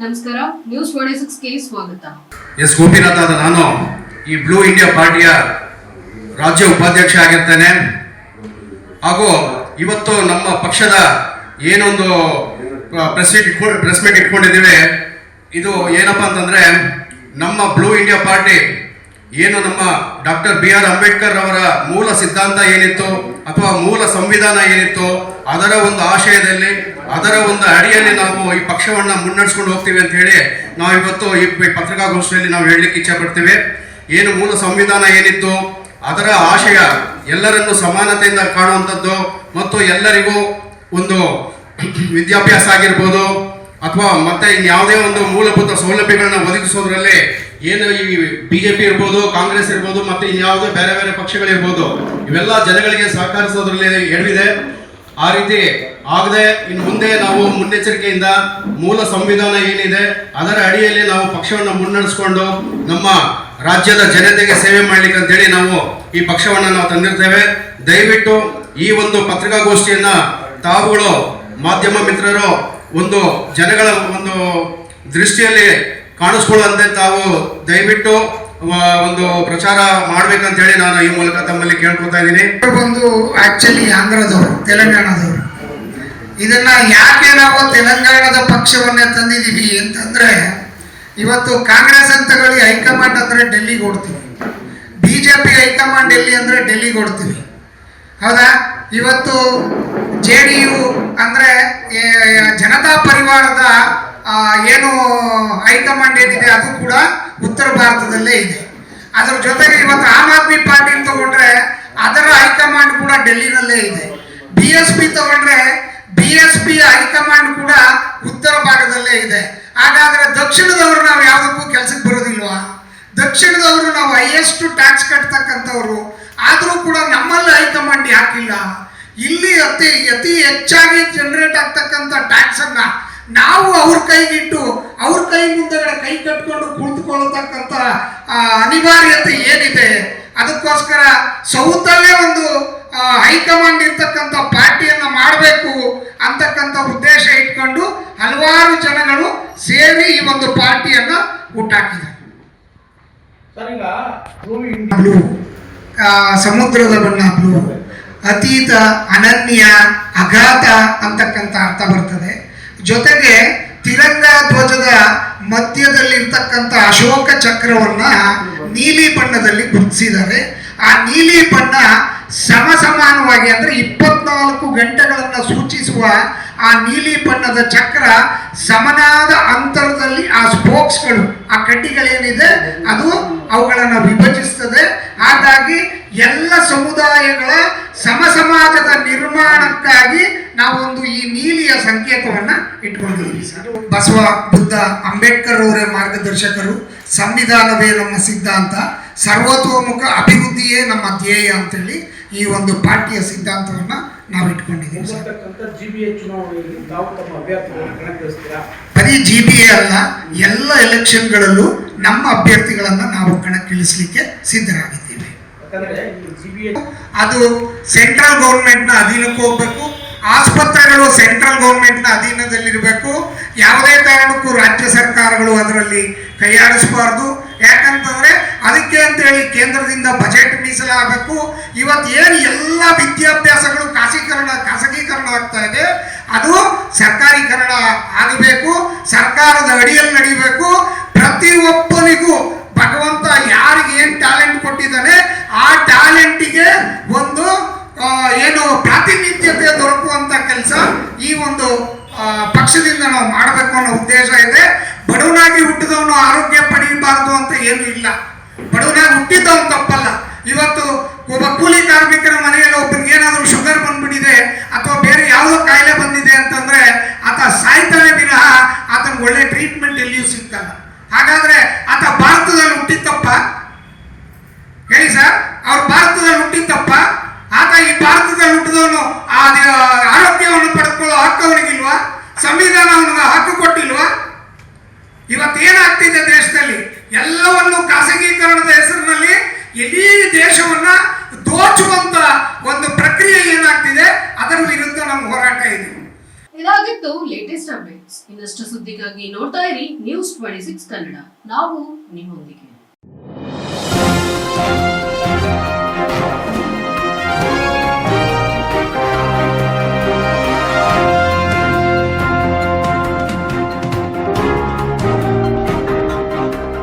ನಮಸ್ಕಾರ news forty ಸಿಕ್ಸ್ಗೆ ಸ್ವಾಗತ. S Gopinath ಆದ ನಾನು ಈ ಬ್ಲೂ ಇಂಡಿಯಾ ಪಾರ್ಟಿಯ ರಾಜ್ಯ ಉಪಾಧ್ಯಕ್ಷ ಆಗಿರ್ತೇನೆ. ಹಾಗೂ ಇವತ್ತು ನಮ್ಮ ಪಕ್ಷದ ಏನೊಂದು ಪ್ರೆಸ್ ಮೀಟ್ ಇಟ್ಕೊಂಡು ಪ್ರೆಸ್ ಮೀಟ್ ಇಟ್ಕೊಂಡಿದ್ದೀವಿ. ಇದು ಏನಪ್ಪ ಅಂತಂದ್ರೆ, ನಮ್ಮ ಬ್ಲೂ ಇಂಡಿಯಾ ಪಾರ್ಟಿ ಏನು ನಮ್ಮ ಡಾಕ್ಟರ್ ಬಿ ಆರ್ ಅಂಬೇಡ್ಕರ್ ಅವರ ಮೂಲ ಸಿದ್ಧಾಂತ ಏನಿತ್ತು ಅಥವಾ ಮೂಲ ಸಂವಿಧಾನ ಏನಿತ್ತು ಅದರ ಒಂದು ಆಶಯದಲ್ಲಿ, ಅದರ ಒಂದು ಅಡಿಯಲ್ಲಿ ನಾವು ಈ ಪಕ್ಷವನ್ನ ಮುನ್ನಡೆಸ್ಕೊಂಡು ಹೋಗ್ತೀವಿ ಅಂತ ಹೇಳಿ ನಾವು ಇವತ್ತು ಈ ಪತ್ರಿಕಾಗೋಷ್ಠಿಯಲ್ಲಿ ನಾವು ಹೇಳಲಿಕ್ಕೆ ಇಚ್ಛೆ ಪಡ್ತೀವಿ. ಏನು ಮೂಲ ಸಂವಿಧಾನ ಏನಿತ್ತು ಅದರ ಆಶಯ ಎಲ್ಲರನ್ನು ಸಮಾನತೆಯಿಂದ ಕಾಣುವಂಥದ್ದು ಮತ್ತು ಎಲ್ಲರಿಗೂ ಒಂದು ವಿದ್ಯಾಭ್ಯಾಸ ಆಗಿರ್ಬೋದು ಅಥವಾ ಮತ್ತೆ ಇನ್ಯಾವುದೇ ಒಂದು ಮೂಲಭೂತ ಸೌಲಭ್ಯಗಳನ್ನ ಒದಗಿಸೋದ್ರಲ್ಲಿ ಏನು ಈ ಬಿಜೆಪಿ ಇರ್ಬೋದು, ಕಾಂಗ್ರೆಸ್ ಇರ್ಬೋದು, ಮತ್ತೆ ಇನ್ಯಾವುದೋ ಬೇರೆ ಬೇರೆ ಪಕ್ಷಗಳಿರ್ಬೋದು, ಇವೆಲ್ಲ ಜನಗಳಿಗೆ ಸಹಕರಿಸೋದ್ರಲ್ಲಿ ಎಡವಿದೆ. ಆ ರೀತಿ ಆಗದೆ ಇನ್ನು ಮುಂದೆ ನಾವು ಮುನ್ನೆಚ್ಚರಿಕೆಯಿಂದ ಮೂಲ ಸಂವಿಧಾನ ಏನಿದೆ, ಅದರ ಅಡಿಯಲ್ಲಿ ನಾವು ಪಕ್ಷವನ್ನು ಮುನ್ನಡೆಸ್ಕೊಂಡು ನಮ್ಮ ರಾಜ್ಯದ ಜನತೆಗೆ ಸೇವೆ ಮಾಡ್ಲಿಕ್ಕೆ ಅಂತೇಳಿ ನಾವು ಈ ಪಕ್ಷವನ್ನು ನಾವು ತಂದಿರ್ತೇವೆ. ದಯವಿಟ್ಟು ಈ ಒಂದು ಪತ್ರಿಕಾಗೋಷ್ಠಿಯನ್ನು ತಾವುಗಳು ಮಾಧ್ಯಮ ಮಿತ್ರರು ಒಂದು ಜನಗಳ ಒಂದು ದೃಷ್ಟಿಯಲ್ಲಿ ಕಾಣಿಸ್ಕೊಳ್ಳುವಂತೆ ತಾವು ದಯವಿಟ್ಟು ಒಂದು ಪ್ರಚಾರ ಮಾಡ್ಬೇಕಂತ ಹೇಳಿ ನಾನು ಈ ಮೂಲಕ ತಮ್ಮಲ್ಲಿ ಕೇಳ್ಕೊತಾ ಇದ್ದೀನಿ. ಬಂದು ಆಕ್ಚುಲಿ ಆಂಧ್ರದವರು, ತೆಲಂಗಾಣದವರು. ಇದನ್ನ ಯಾಕೆ ನಾವು ತೆಲಂಗಾಣದ ಪಕ್ಷವನ್ನೇ ತಂದಿದ್ದೀವಿ ಅಂತಂದ್ರೆ, ಇವತ್ತು ಕಾಂಗ್ರೆಸ್ ಅಂತೇಳಿ ಹೈಕಮಾಂಡ್ ಅಂದ್ರೆ ಡೆಲ್ಲಿಗೆ ಓಡ್ತೀವಿ. ಬಿಜೆಪಿ ಹೈಕಮಾಂಡ್ ಎಲ್ಲಿ ಅಂದ್ರೆ ಡೆಲ್ಲಿಗೆ ಓಡ್ತೀವಿ. ಹೌದಾ? ಇವತ್ತು ಜೆ ಡಿ ಯು ಅಂದ್ರೆ ಜನತಾ ಪರಿವಾರದ ಏನು ಹೈಕಮಾಂಡ್ ಏನಿದೆ ಅದು ಕೂಡ ಉತ್ತರ ಭಾರತದಲ್ಲೇ ಇದೆ. ಅದರ ಜೊತೆಗೆ ಇವತ್ತು ಆಮ್ ಆದ್ಮಿ ಪಾರ್ಟಿ ತಗೊಂಡ್ರೆ ಅದರ ಹೈಕಮಾಂಡ್ ಕೂಡ ಡೆಲ್ಲಿನಲ್ಲೇ ಇದೆ. ಬಿ ಎಸ್ ಪಿ ತಗೊಂಡ್ರೆ B S P high command ಕೂಡ ಉತ್ತರ ಭಾಗದಲ್ಲೇ ಇದೆ. ಹಾಗಾದ್ರೆ ದಕ್ಷಿಣದವರು ನಾವು ಯಾವುದಕ್ಕೂ ಕೆಲಸಕ್ಕೆ ಬರೋದಿಲ್ವಾ? ದಕ್ಷಿಣದವರು ನಾವು ಹೈಯೆಸ್ಟ್ ಟ್ಯಾಕ್ಸ್ ಕಟ್ತಕ್ಕಂಥವ್ರು. ಆದರೂ ಕೂಡ ನಮ್ಮಲ್ಲಿ ಹೈಕಮಾಂಡ್ ಯಾಕಿಲ್ಲ? ಇಲ್ಲಿ ಅತಿ ಅತಿ ಹೆಚ್ಚಾಗಿ ಜನರೇಟ್ ಆಗ್ತಕ್ಕಂಥ ಟ್ಯಾಕ್ಸ್ ಅನ್ನ ನಾವು ಅವ್ರ ಕೈಗಿಟ್ಟು ಅವ್ರ ಕೈ ಮುಂದೆಗಡೆ ಕೈ ಕಟ್ಕೊಂಡು ಕುಳಿತುಕೊಳ್ಳತಕ್ಕಂಥ ಆ, ಅನಿವಾರ್ಯತೆ ಏನಿದೆ ಅದಕ್ಕೋಸ್ಕರ ಸೌತಲ್ಲೇ ಒಂದು ಹೈಕಮಾಂಡ್ ಇರ್ತಕ್ಕಂಥ ಪಾರ್ಟಿಯನ್ನ ಮಾಡಬೇಕು ಅಂತಕ್ಕಂಥ ಉದ್ದೇಶ ಇಟ್ಕೊಂಡು ಹಲವಾರು ಜನಗಳು ಸೇರಿ ಈ ಒಂದು ಪಾರ್ಟಿಯನ್ನ ಹುಟ್ಟಾಕಿದ್ದಾರೆ ಬ್ಲೂ. ಸಮುದ್ರದ ಬಣ್ಣ ಬ್ಲೂ. ಅತೀತ ಅನನ್ಯ ಅಗಾಧ ಅಂತಕ್ಕಂಥ ಅರ್ಥ ಬರ್ತದೆ. ಜೊತೆಗೆ ತಿರಂಗ ಧ್ವಜದ ಮಧ್ಯದಲ್ಲಿರ್ತಕ್ಕಂಥ ಅಶೋಕ ಚಕ್ರವನ್ನ ನೀಲಿ ಬಣ್ಣದಲ್ಲಿ ಗುರುತಿಸಿದ್ದಾರೆ. ಆ ನೀಲಿ ಬಣ್ಣ ಸಮ ಸಮಾನವಾಗಿ ಅಂದ್ರೆ ಇಪ್ಪತ್ನಾಲ್ಕು ಗಂಟೆಗಳನ್ನು ಸೂಚಿಸುವ ಆ ನೀಲಿ ಬಣ್ಣದ ಚಕ್ರ ಸಮನಾದ ಅಂತರದಲ್ಲಿ ಆ ಸ್ಪೋಕ್ಸ್ಗಳು, ಆ ಕಡ್ಡಿಗಳೇನಿದೆ ಅದು ಅವುಗಳನ್ನು ವಿಭಜಿಸ್ತದೆ. ಹಾಗಾಗಿ ಎಲ್ಲ ಸಮುದಾಯಗಳ ಸಮ ಸಮಾಜದ ನಿರ್ಮಾಣಕ್ಕಾಗಿ ನಾವೊಂದು ಈ ನೀಲಿಯ ಸಂಕೇತವನ್ನ ಇಟ್ಕೊಂಡಿದ್ದೀವಿ ಸರ್. ಬಸವ ಬುದ್ಧ ಅಂಬೇಡ್ಕರ್ ಅವರೇ ಮಾರ್ಗದರ್ಶಕರು ಸಂವಿಧಾನವೇ ನಮ್ಮ ಸಿದ್ಧಾಂತ ಸರ್ವತೋಮುಖ ಅಭಿವೃದ್ಧಿಯೇ ನಮ್ಮ ಧ್ಯೇಯ ಅಂತೇಳಿ ಈ ಒಂದು ಪಾರ್ಟಿಯ ಸಿದ್ಧಾಂತವನ್ನ ನಾವು ಇಟ್ಕೊಂಡಿದ್ದೀವಿ ಬರೀ ಜಿ ಬಿ ಎ ಅಲ್ಲ ಎಲ್ಲ ಎಲೆಕ್ಷನ್ಗಳಲ್ಲೂ ನಮ್ಮ ಅಭ್ಯರ್ಥಿಗಳನ್ನ ನಾವು ಕಣಕ್ಕಿಳಿಸಲಿಕ್ಕೆ ಸಿದ್ಧರಾಗಿದ್ದೀವಿ. ಅದು ಸೆಂಟ್ರಲ್ ಗೌರ್ಮೆಂಟ್ನ ಅಧೀನಕ್ಕೆ ಹೋಗ್ಬೇಕು ಆಸ್ಪತ್ರೆಗಳು ಸೆಂಟ್ರಲ್ ಗೌರ್ಮೆಂಟ್ನ ಅಧೀನದಲ್ಲಿರಬೇಕು. ಯಾವುದೇ ಕಾರಣಕ್ಕೂ ರಾಜ್ಯ ಸರ್ಕಾರಗಳು ಅದರಲ್ಲಿ ಕೈಯಾಡಿಸಬಾರ್ದು. ಯಾಕಂತಂದ್ರೆ ಅದಕ್ಕೆ ಅಂತೇಳಿ ಕೇಂದ್ರದಿಂದ ಬಜೆಟ್ ಮೀಸಲಾಗಬೇಕು. ಇವತ್ತು ಏನು ಎಲ್ಲ ವಿದ್ಯಾಭ್ಯಾಸಗಳು ಖಾಸಗೀಕರಣ ಖಾಸಗೀಕರಣ ಆಗ್ತಾ ಇದೆ, ಅದು ಸರ್ಕಾರೀಕರಣ ಆಗಬೇಕು. ಸರ್ಕಾರದ ಅಡಿಯಲ್ಲಿ ನಡಿಬೇಕು. ಪ್ರತಿಯೊಬ್ಬನಿಗೂ ಭಗವಂತ ಯಾರಿಗೆ ಏನು ಟ್ಯಾಲೆಂಟ್ ಕೊಟ್ಟಿದ್ದಾನೆ, ಆ ಟ್ಯಾಲೆಂಟಿಗೆ ಒಂದು ಕೆಲಸ ಈ ಒಂದು ಪಕ್ಷದಿಂದ ನಾವು ಮಾಡಬೇಕು ಅನ್ನೋ ಉದ್ದೇಶ ಇದೆ. ಬಡವನಾಗಿ ಹುಟ್ಟಿದವನು ಆರೋಗ್ಯ ಪಡೆಯಬಾರದು ಅಂತ ಏನು ಇಲ್ಲ. ಬಡವನಾಗಿ ಹುಟ್ಟಿದ್ದವನು ತಪ್ಪಲ್ಲ. ಇವತ್ತು ಒಬ್ಬ ಕೂಲಿ ಕಾರ್ಮಿಕರ ಮನೆಯಲ್ಲಿ ಒಬ್ಬನಿಗೆ ಏನಾದರೂ ಶುಗರ್ ಬಂದ್ಬಿಟ್ಟಿದೆ ಅಥವಾ ಬೇರೆ ಯಾವುದೋ ಕಾಯಿಲೆ ಬಂದಿದೆ ಅಂತಂದ್ರೆ, ಆತ ಸಾಯ್ತಾನೆ ವಿನಃ ಆತನಿಗೆ ಒಳ್ಳೆ ಟ್ರೀಟ್ಮೆಂಟ್ ಎಲ್ಲಿಯೂ ಸಿಗ್ತಲ್ಲ. ಹಾಗಾದ್ರೆ ಆತ ಭಾರತದಲ್ಲಿ ಹುಟ್ಟಿದ್ದಪ್ಪ ಹೇಳಿ ಸರ್ ಅವ್ರು ಭಾರತದಲ್ಲಿ ಹುಟ್ಟಿದ್ದಪ್ಪ ಆತ ಈ ಭಾರತದಲ್ಲಿ ಹುಟ್ಟಿದವನು, ಆ ಆರೋಗ್ಯವನ್ನು ಪಡೆದುಕೊಳ್ಳೋ ಹಕ್ಕು ಅವನಿಗಿಲ್ವಾ? ಸಂವಿಧಾನ ಹಕ್ಕು ಕೊಟ್ಟಿಲ್ವಾ? ಇವತ್ತೇನಾಗ್ತಿದೆ ದೇಶದಲ್ಲಿ? ಎಲ್ಲವನ್ನು ಖಾಸಗೀಕರಣದ ಹೆಸರಿನಲ್ಲಿ ಇಡೀ ದೇಶವನ್ನ ದೋಚುವಂತ ಒಂದು ಪ್ರಕ್ರಿಯೆ ಏನಾಗ್ತಿದೆ? ಅದರ ವಿರುದ್ಧ ನಮ್ಮ ಹೋರಾಟ ಇದೆ. ಇದಾಗಿತ್ತು ಲೇಟೆಸ್ಟ್ ಅಪ್ಡೇಟ್ಸ್ ಇನ್ನಷ್ಟು ಸುದ್ದಿಗಾಗಿ ನೋಡ್ತಾ ಇರಿ ನ್ಯೂಸ್ ಟ್ವೆಂಟಿ ಸಿಕ್ಸ್ ಕನ್ನಡ. ನಾವು ನಿಮ್ಮೊಂದಿಗೆ.